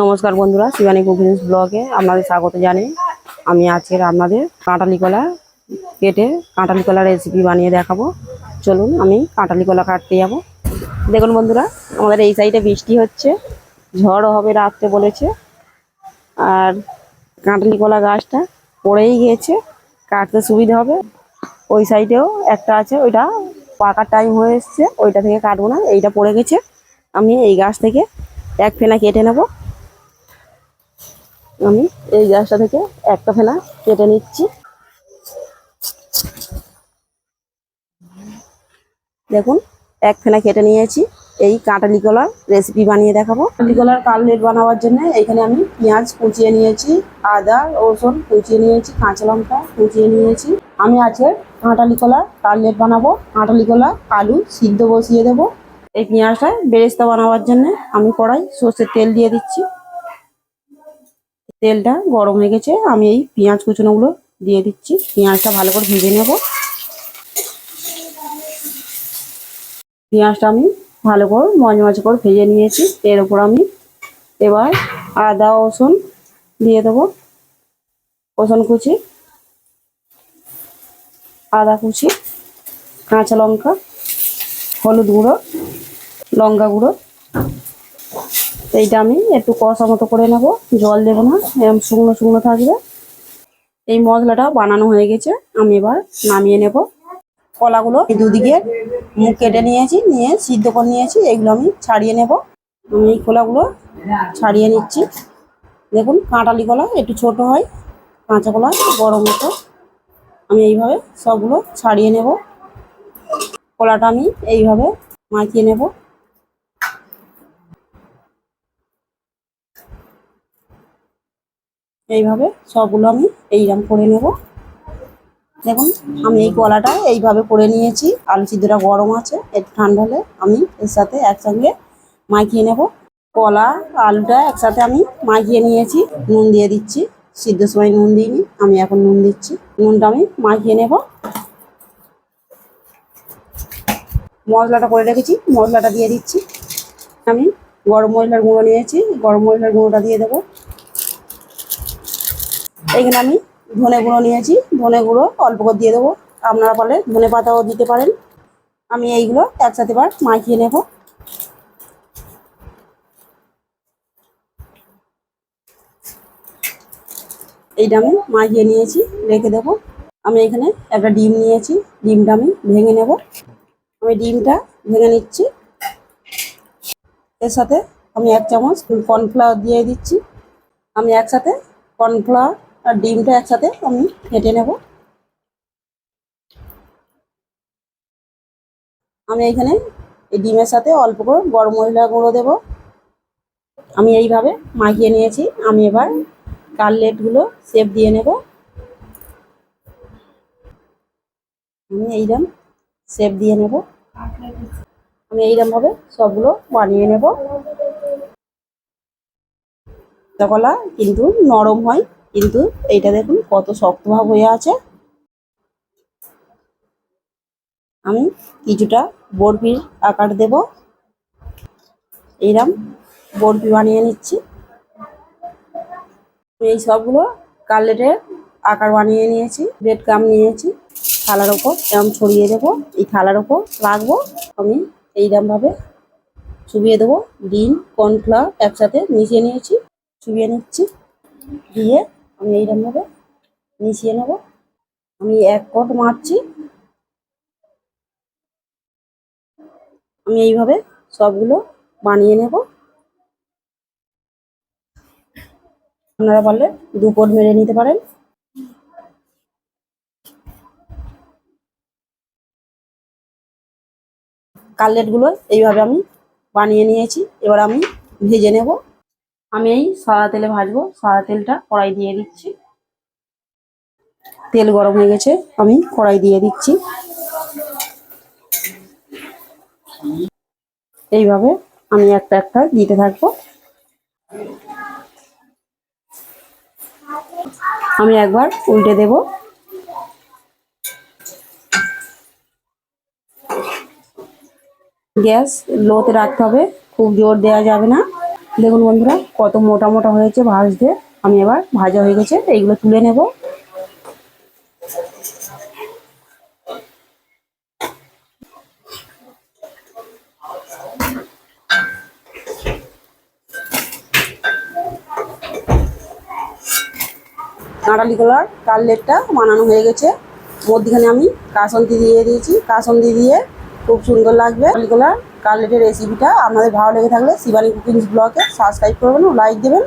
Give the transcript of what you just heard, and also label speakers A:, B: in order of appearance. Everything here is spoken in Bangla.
A: নমস্কার বন্ধুরা, শিবানী কুকিংস ব্লগে আপনাদের স্বাগত জানাই। আমি আজকের আপনাদের কাঁটালি কলা কেটে কাঁটালি কলা রেসিপি বানিয়ে দেখাবো। চলুন আমি কাঁটালি কলা কাটতে যাব। দেখুন বন্ধুরা, আমাদের এই সাইডে বৃষ্টি হচ্ছে ঝড় হবে রাত্রে বলেছে। আর কাঁটালি কলা গাছটা পড়েই গিয়েছে, কাটতে সুবিধা হবে। ওই সাইডেও একটা আছে, ওইটা পাকার টাইম হয়ে এসছে, ওইটা থেকে কাটবো না, এইটা পড়ে গেছে। আমি এই গাছ থেকে এক ফেনা কেটে নেব। আমি এই গাছটা থেকে একটা ফেনা কেটে নিচ্ছি। দেখুন, এক ফেনা কেটে নিয়েছি। এই কাঁটালি কলার রেসিপি বানিয়ে দেখাবো। কাঁটালি কলার কাটলেট বানাবার জন্য এখানে আমি পেঁয়াজ কুচিয়ে নিয়েছি, আদা, রসুন কুচিয়ে নিয়েছি, কাঁচা লঙ্কা কুচিয়ে নিয়েছি। আমি আছে কাঁটালি কলার কাটলেট বানাবো। কাঁটালি কলা আলু সিদ্ধ বসিয়ে দেবো। এই পেঁয়াজটা বেরেস্তা বানাবার জন্য আমি কড়াই সর্ষের তেল দিয়ে দিচ্ছি। তেলটা গরম হয়ে গেছে। আমি এই পেঁয়াজ কুচনোগুলো দিয়ে দিচ্ছি। পেঁয়াজটা ভালো করে ভেজে নেব। পেঁয়াজটা আমি ভালো করে মজ মজ করে ভেজে নিয়েছি। এর উপর আমি এবার আদা, রসুন দিয়ে দেবো। রসুন কুচি, আদা কুচি, কাঁচা লঙ্কা, হলুদ গুঁড়ো, লঙ্কা গুঁড়ো এইটা আমি একটু কষা মতো করে নেব। জল দেবো না এরকম শুকনো শুকনো থাকবে। এই মশলাটা বানানো হয়ে গেছে, আমি এবার নামিয়ে নেব। কলাগুলো দুদিকে মুখ কেটে নিয়েছি, নিয়ে সিদ্ধ করে নিয়েছি, এগুলো আমি ছাড়িয়ে নেব। আমি এই কলাগুলো ছাড়িয়ে নিচ্ছি। দেখুন, কাঁটালি কলা একটু ছোট হয়, কাঁচা কলা বড় মতো। আমি এইভাবে সবগুলো ছাড়িয়ে নেব। কলাটা আমি এইভাবে মাখিয়ে নেব। এইভাবে সবগুলো আমি এইরকম করে নেব। দেখুন, আমি এই কলাটা এইভাবে করে নিয়েছি। আলু সিদ্ধটা গরম আছে, একটু ঠান্ডা হলে আমি এর সাথে একসঙ্গে মাখিয়ে নেব। কলা, আলুটা একসাথে আমি মাখিয়ে নিয়েছি, নুন দিয়ে দিচ্ছি। সিদ্ধ সময় নুন দিইনি, আমি এখন নুন দিচ্ছি। নুনটা আমি মাখিয়ে নেব। মশলাটা করে রেখেছি, মশলাটা দিয়ে দিচ্ছি। আমি গরম মশলার গুঁড়ো নিয়েছি, গরম মশলার গুঁড়োটা দিয়ে দেবো। এখানে আমি ধনে গুঁড়ো নিয়েছি। ধনে গুঁড়ো অল্প করে দিয়ে দেবো। আপনারা পারলে ধনে পাতাও দিতে পারেন। আমি এইগুলো একসাথে বার মাখিয়ে নেব। এইটা আমি মাখিয়ে নিয়েছি, রেখে দেব। আমি এখানে একটা ডিম নিয়েছি। ডিমটা আমি ভেঙে নেব। আমি ডিমটা ভেঙে নিচ্ছি। এর সাথে আমি এক চামচ কর্নফ্লাওয়ার দিয়ে দিচ্ছি। আমি একসাথে কর্নফ্লাওয়ার আর ডিমটা একসাথে আমি ফেটে নেব। আমি এখানে এই ডিমের সাথে অল্প করে গরম মশলা গুঁড়ো দেব। আমি এইভাবে মাখিয়ে নিয়েছি। আমি এবার কাটলেটগুলো শেপ দিয়ে নেব। আমি এইরকম শেপ দিয়ে নেব। আমি এইরকমভাবে সবগুলো বানিয়ে নেব। কলা কিন্তু নরম হয়। কিন্তু এইটা দেখুন, কত শক্ত ভাব হয়ে আছে। আমি কিছুটা বরফির আকার দেব। এইরকম বরফি বানিয়ে নিচ্ছি। এই সবগুলো কাটলেটের আকার বানিয়ে নিয়েছি ব্রেড কাম নিয়েছি। থালার ওপর এরকম ছড়িয়ে দেবো, এই থালার ওপর রাখব। আমি এইরকম ভাবে চুবিয়ে দেবো। ডিম কর্নফ্লাওয়ার একসাথে মিশিয়ে নিয়েছি, চুবিয়ে নিচ্ছি। দিয়ে আমি এইরকমভাবে মিশিয়ে নেব। আমি এক কোট মারছি। আমি এইভাবে সবগুলো বানিয়ে নেব। আপনারা পারলে দু কোট মেরে নিতে পারেন। কাটলেটগুলো এইভাবে আমি বানিয়ে নিয়েছি। এবার আমি ভেজে নেব। আমি এই সাদা তেলে ভাজবো, সাদা তেলটা কড়াই দিয়ে দিচ্ছি। তেল গরম হয়ে গেছে, আমি কড়াই দিয়ে দিচ্ছি। এইভাবে আমি একটা একটা দিতে থাকব। আমি একবার উল্টে দেব। গ্যাস লোতে রাখতে হবে, খুব জোর দেওয়া যাবে না। দেখুন বন্ধুরা, কত মোটা মোটা হয়েছে ভাজতে আমি এবার ভাজা হয়ে গেছে এইগুলো তুলে নেব। কাঁটালি কলার কাটলেটটা বানানো হয়ে গেছে। মধ্যখানে আমি কাসন্দি দিয়ে দিয়েছি কাসন্দি দিয়ে খুব সুন্দর লাগবে। কাঁটালি কাটলেটের রেসিপিটা আপনাদের ভালো লেগে থাকলে শিবানী কুকিংস ব্লগে সাবস্ক্রাইব করবেন ও লাইক দেবেন।